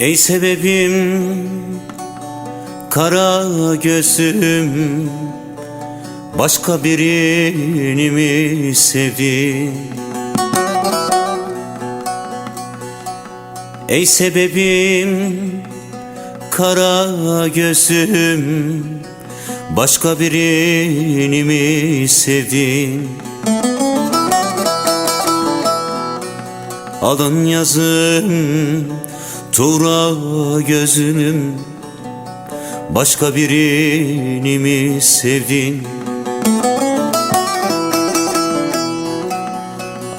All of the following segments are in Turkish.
Ey sebebim kara gözüm Başka birini mi sevdin? Ey sebebim kara gözüm Başka birini mi sevdin? Alın yazım Tuğra gözünüm Başka birini mi sevdin?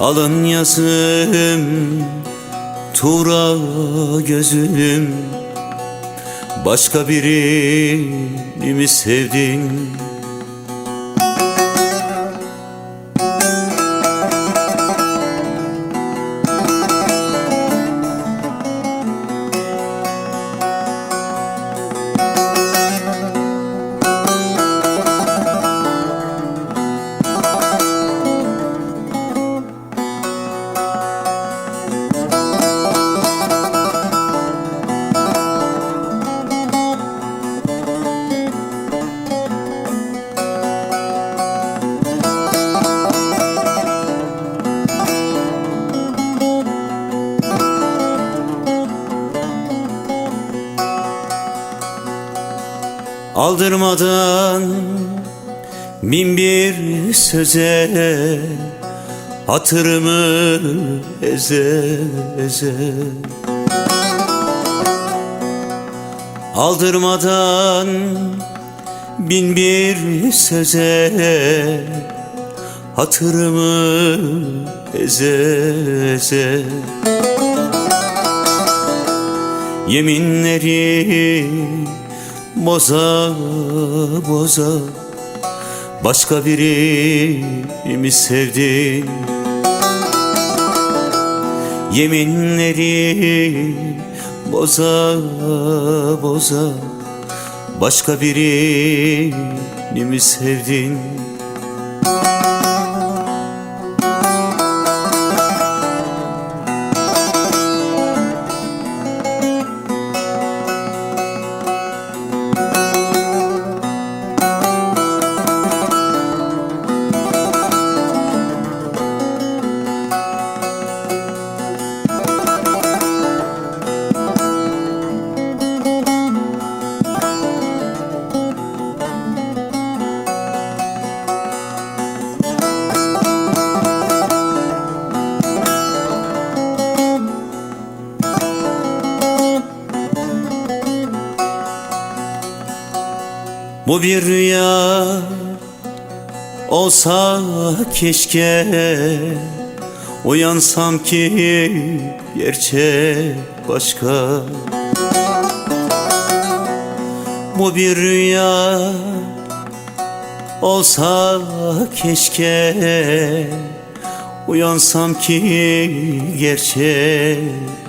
Alın yazım Tuğra gözünüm Başka birini mi sevdin? Aldırmadan bin bir söze Hatırımı eze eze. Aldırmadan bin bir söze Hatırımı eze eze. Yeminleri boza boza Başka birini mi sevdin? Yeminleri boza boza Başka birini mi sevdin? Bu bir rüya olsa keşke Uyansam ki gerçek başka. Bu bir rüya olsa keşke Uyansam ki gerçek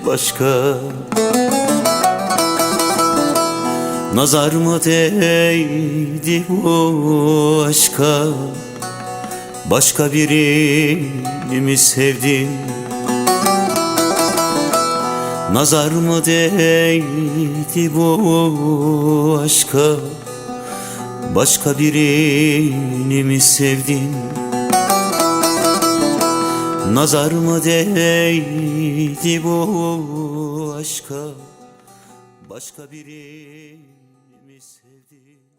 başka Nazar mı değdi bu aşka? Başka birini mi sevdin Nazar mı değdi bu aşka? Başka birini mi sevdin Nazar mı değdi bu aşka? Başka biri mi sevdin?